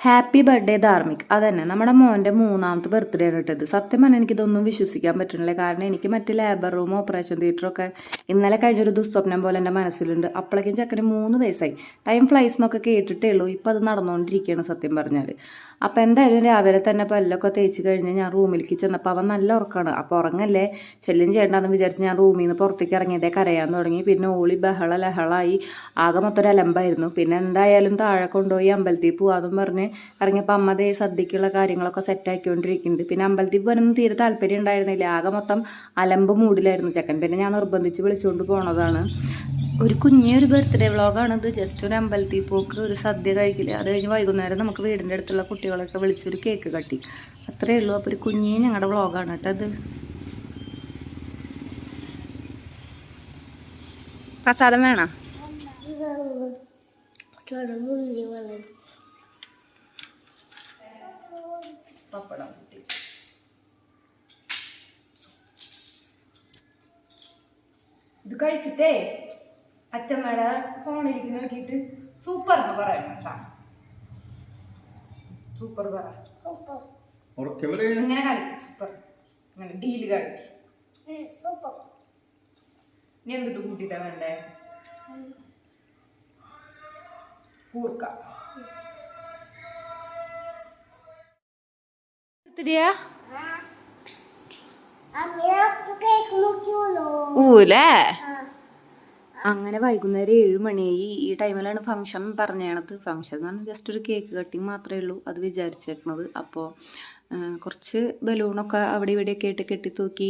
Happy birthday Dharmik അതന്നെ. നമ്മുടെ മോന്റെ മൂന്നാമത്തെ ബർത്ത്ഡേ ആണ് ഇട്ടത് സത്യം പറഞ്ഞാൽ എനിക്കിതൊന്നും വിശ്വസിക്കാൻ പറ്റുന്നില്ല കാരണം എനിക്ക് മറ്റ് ലേബർ റൂം ഓപ്പറേഷൻ തിയേറ്ററൊക്കെ ഇന്നലെ കഴിഞ്ഞൊരു ദുസ്വപ്നം പോലെ എന്റെ മനസ്സിലുണ്ട്. അപ്പോഴേക്കും ചക്കന് മൂന്ന് വയസ്സായി. ടൈം ഫ്ലൈസ് എന്നൊക്കെ കേട്ടിട്ടേ ഉള്ളൂ. ഇപ്പം അത് നടന്നുകൊണ്ടിരിക്കുകയാണ് സത്യം പറഞ്ഞാൽ അപ്പോൾ എന്തായാലും രാവിലെ തന്നെ പല്ലൊക്കെ തേച്ച് കഴിഞ്ഞ് ഞാൻ റൂമിലേക്ക് ചെന്നപ്പോൾ അവൻ നല്ല ഉറക്കമാണ് അപ്പോൾ ഉറങ്ങല്ലേ? ശല്യം ചെയ്യണ്ടെന്ന് വിചാരിച്ച് ഞാൻ റൂമിൽ നിന്ന് പുറത്തേക്ക് ഇറങ്ങിയതേ കരയാൻ തുടങ്ങി. പിന്നെ ഓളി ബഹള ലഹളായി ആകെ മൊത്തം ഒരു അലമ്പായിരുന്നു. പിന്നെ എന്തായാലും താഴെ കൊണ്ടുപോയി അമ്പലത്തിൽ പോവാന്നും പറഞ്ഞ് ഇറങ്ങിയപ്പോൾ അമ്മ ദേ സദ്യക്കുള്ള കാര്യങ്ങളൊക്കെ സെറ്റാക്കിക്കൊണ്ടിരിക്കുന്നുണ്ട് പിന്നെ അമ്പലത്തിൽ പോകാനൊന്നും തീരെ താല്പര്യം ഉണ്ടായിരുന്നില്ല. ആകെ മൊത്തം അലമ്പ് മൂടിലായിരുന്നു ചെക്കൻ. പിന്നെ ഞാൻ നിർബന്ധിച്ച് വിളിച്ചുകൊണ്ട് പോണതാണ്. ഒരു കുഞ്ഞൊരു ബർത്ത്ഡേ വ്ളോഗാണിത് ജസ്റ്റ് ഒരു അമ്പലത്തിൽ പോക്ക് ഒരു സദ്യ കഴിക്കില്ല അത് കഴിഞ്ഞ് വൈകുന്നേരം നമുക്ക് വീടിന്റെ അടുത്തുള്ള കുട്ടികളൊക്കെ വിളിച്ചൊരു കേക്ക് കട്ടി. അത്രയേ ഉള്ളൂ. അപ്പോൾ ഒരു കുഞ്ഞേ ഞങ്ങളുടെ വ്ളോഗാണ് കേട്ടോ അത് പ്രസാദം വേണം? പപ്പടം കൂട്ടി. ഇത് കഴിച്ചിട്ടേ അച്ഛമ്മയുടെ ഫോണിലേക്ക് നോക്കിയിട്ട് സൂപ്പർ എന്ന് പറയണം കേട്ടാ. സൂപ്പർ പറ. ഇങ്ങനെ കളിക്കും സൂപ്പർ. അങ്ങനെ ഡീൽ കളിക്കും. ഇനി എന്തിട്ട് കൂട്ടിട്ടാ വേണ്ടേ? കൂർക്ക. ബർത്ത്ഡേയാ ഊലേ അങ്ങനെ വൈകുന്നേരം ഏഴ് മണിയായി. ഈ ടൈമിലാണ് ഫംഗ്ഷൻ പറഞ്ഞത് ഫംഗ്ഷൻ എന്ന് പറഞ്ഞാൽ ജസ്റ്റ് ഒരു കേക്ക് കട്ടിങ് മാത്രമേ ഉള്ളൂ. അത് വിചാരിച്ചേക്കണത്. അപ്പോൾ കുറച്ച് ബലൂണൊക്കെ അവിടെ ഇവിടെയൊക്കെ ആയിട്ട് കെട്ടിത്തൂക്കി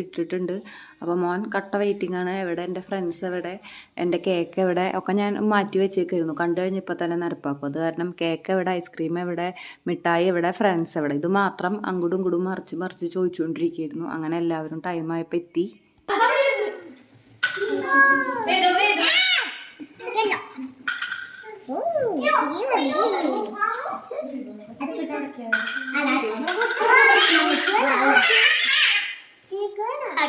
ഇട്ടിട്ടുണ്ട്. അപ്പോൾ മോൻ കട്ട വെയിറ്റിംഗ് ആണ്. എവിടെ എന്റെ ഫ്രണ്ട്സ് എവിടെ എന്റെ കേക്ക് എവിടെ ഒക്കെ ഞാൻ മാറ്റി വെച്ചേക്കായിരുന്നു. കണ്ടു കഴിഞ്ഞപ്പോൾ തന്നെ നിരപ്പാക്കും അത് കാരണം കേക്ക് എവിടെ ഐസ്ക്രീം എവിടെ മിഠായി എവിടെ ഫ്രണ്ട്സ് എവിടെ. ഇത് മാത്രം അങ്ങോട്ടും ഇങ്ങോട്ടും മറിച്ച് മറിച്ച് ചോദിച്ചുകൊണ്ടിരിക്കുകയായിരുന്നു അങ്ങനെ എല്ലാവരും ടൈമായപ്പോൾ എത്തി.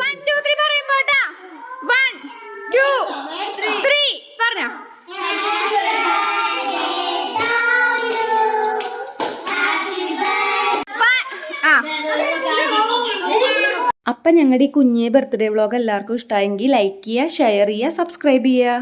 വൺ ടു ത്രീ പറയുമ്പോട്ടാ വൺ ടു ത്രീ പറഞ്ഞോ. ആ. അപ്പം ഞങ്ങളുടെ ഈ കുഞ്ഞേ ബർത്ത്ഡേ വ്ളോഗ് എല്ലാവർക്കും ഇഷ്ടമായെങ്കിൽ ലൈക്ക് ചെയ്യുക ഷെയർ ചെയ്യുക സബ്സ്ക്രൈബ് ചെയ്യുക.